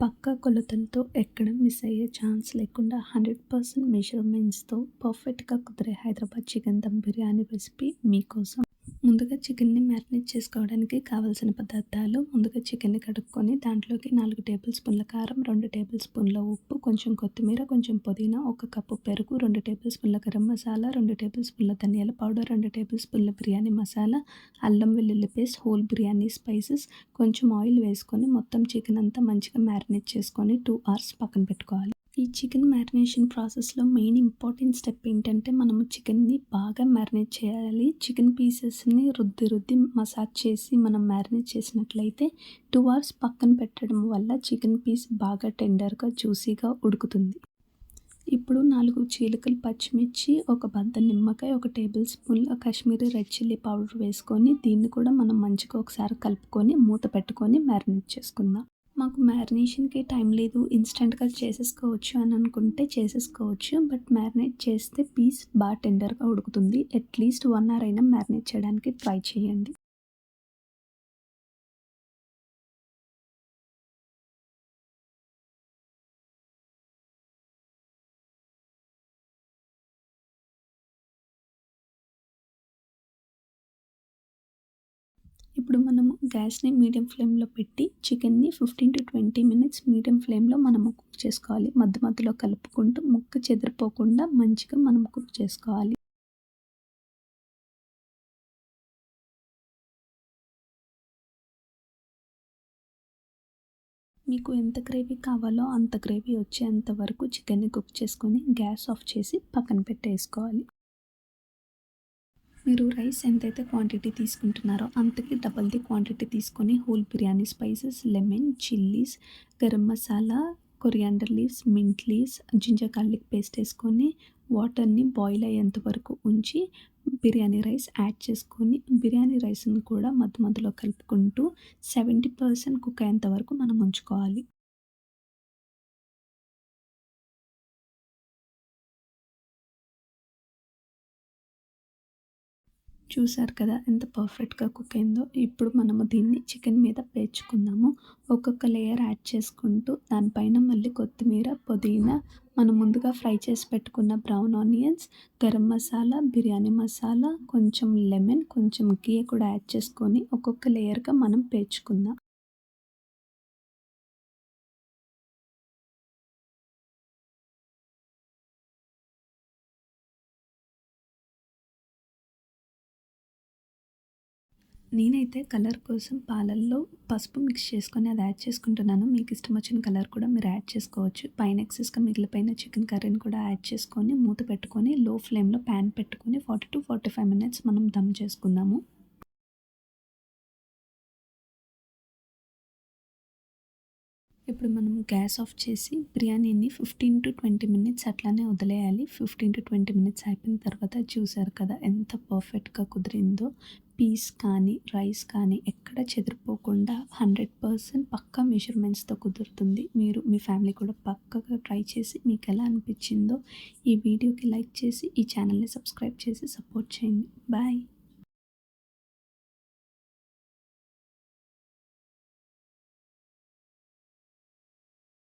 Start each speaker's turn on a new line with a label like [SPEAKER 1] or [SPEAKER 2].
[SPEAKER 1] పక్కా కొలతలతో ఎక్కడ మిస్ అయ్యే ఛాన్స్ లేకుండా హండ్రెడ్ పర్సెంట్ మెజర్మెంట్స్తో పర్ఫెక్ట్గా కుదిరే హైదరాబాద్ చికెన్ దమ్ బిర్యానీ రెసిపీ మీకోసం. ముందుగా చికెన్ని మ్యారినేట్ చేసుకోవడానికి కావాల్సిన పదార్థాలు ముందుగా చికెన్ని కడుక్కొని దాంట్లోకి నాలుగు టేబుల్ స్పూన్ల కారం రెండు టేబుల్ స్పూన్ల ఉప్పు కొంచెం కొత్తిమీర కొంచెం పుదీనా ఒక కప్పు పెరుగు రెండు టేబుల్ స్పూన్ల గరం మసాలా రెండు టేబుల్ స్పూన్ల ధనియాల పౌడర్ రెండు టేబుల్ స్పూన్ల బిర్యానీ మసాలా అల్లం వెల్లుల్లి పేస్ట్ హోల్ బిర్యానీ స్పైసెస్ కొంచెం ఆయిల్ వేసుకొని మొత్తం చికెన్ అంతా మంచిగా మ్యారినేట్ చేసుకొని టూ అవర్స్ పక్కన పెట్టుకోవాలి. ఈ చికెన్ మ్యారినేషన్ ప్రాసెస్లో మెయిన్ ఇంపార్టెంట్ స్టెప్ ఏంటంటే మనము చికెన్ని బాగా మ్యారినేట్ చేయాలి. చికెన్ పీసెస్ని రుద్ది రుద్ది మసాజ్ చేసి మనం మ్యారినేట్ చేసినట్లయితే టూ అవర్స్ పక్కన పెట్టడం వల్ల చికెన్ పీస్ బాగా టెండర్గా జ్యూసీగా ఉడుకుతుంది. ఇప్పుడు నాలుగు చీలకలు పచ్చిమిర్చి ఒక బద్ద నిమ్మకాయ ఒక tablespoon Kashmiri red chilli powder వేసుకొని దీన్ని కూడా మనం మంచిగా ఒకసారి కలుపుకొని మూత పెట్టుకొని మ్యారినేట్ చేసుకుందాం. మాకు మ్యారినేషన్కి టైం లేదు. ఇన్స్టెంట్గా చేసేసుకోవచ్చు అని అనుకుంటే చేసేసుకోవచ్చు. బట్ మ్యారినేట్ చేస్తే పీస్ బాగా టెండర్గా ఉడుకుతుంది. అట్లీస్ట్ వన్ అవర్ అయినా మ్యారినేట్ చేయడానికి ట్రై చేయండి. ఇప్పుడు మనము గ్యాస్ని మీడియం ఫ్లేమ్లో పెట్టి చికెన్ని fifteen to twenty minutes medium ఫ్లేమ్లో మనము కుక్ చేసుకోవాలి. మధ్య మధ్యలో కలుపుకుంటూ ముక్క చెదిరిపోకుండా మంచిగా మనం కుక్ చేసుకోవాలి. మీకు ఎంత గ్రేవీ కావాలో అంత గ్రేవీ వచ్చేంత వరకు చికెన్ని కుక్ చేసుకొని గ్యాస్ ఆఫ్ చేసి పక్కన పెట్టేసుకోవాలి. మీరు రైస్ ఎంతైతే క్వాంటిటీ తీసుకుంటున్నారో అంతకి డబల్ది క్వాంటిటీ తీసుకొని whole biryani spices lemon chillies garam masala coriander leaves mint leaves ginger garlic paste వేసుకొని వాటర్ని బాయిల్ అయ్యేంత వరకు ఉంచి బిర్యానీ రైస్ యాడ్ చేసుకొని బిర్యానీ రైస్ని కూడా మధ్య మధ్యలో కలుపుకుంటూ సెవెంటీ పర్సెంట్ కుక్ అయ్యేంత వరకు మనం ఉంచుకోవాలి. చూసారు కదా ఎంత పర్ఫెక్ట్గా కుక్ అయిందో. ఇప్పుడు మనము దీన్ని చికెన్ మీద పేర్చుకుందాము. ఒక్కొక్క లేయర్ యాడ్ చేసుకుంటూ దానిపైన మళ్ళీ కొత్తిమీర పుదీనా మనం ముందుగా ఫ్రై చేసి పెట్టుకున్న బ్రౌన్ ఆనియన్స్ గరం మసాలా బిర్యానీ మసాలా కొంచెం లెమన్ కొంచెం గీ కూడా యాడ్ చేసుకొని ఒక్కొక్క లేయర్గా మనం పేర్చుకుందాం. నేనైతే కలర్ కోసం పాలల్లో పసుపు మిక్స్ చేసుకొని అది యాడ్ చేసుకుంటున్నాను. మీకు ఇష్టం వచ్చిన కలర్ కూడా మీరు యాడ్ చేసుకోవచ్చు. పైన ఎక్సెస్గా మిగిలిపోయిన చికెన్ కర్రీని కూడా యాడ్ చేసుకొని మూత పెట్టుకొని లో ఫ్లేమ్లో ప్యాన్ పెట్టుకొని forty to forty five minutes మనం దమ్ చేసుకుందాము. ఇప్పుడు మనం గ్యాస్ ఆఫ్ చేసి బిర్యానీని ఫిఫ్టీన్ టు ట్వంటీ మినిట్స్ అట్లానే వదిలేయాలి. ఫిఫ్టీన్ టు ట్వంటీ మినిట్స్ అయిపోయిన తర్వాత చూసారు కదా ఎంత పర్ఫెక్ట్గా కుదిరిందో. పీస్ కానీ రైస్ కానీ ఎక్కడ చెదిరిపోకుండా హండ్రెడ్ పర్సెంట్ పక్కా మెజర్మెంట్స్తో కుదురుతుంది. మీరు మీ ఫ్యామిలీ కూడా పక్కగా ట్రై చేసి మీకు ఎలా అనిపించిందో ఈ వీడియోకి లైక్ చేసి ఈ ఛానల్ని సబ్స్క్రైబ్ చేసి సపోర్ట్ చేయండి. బాయ్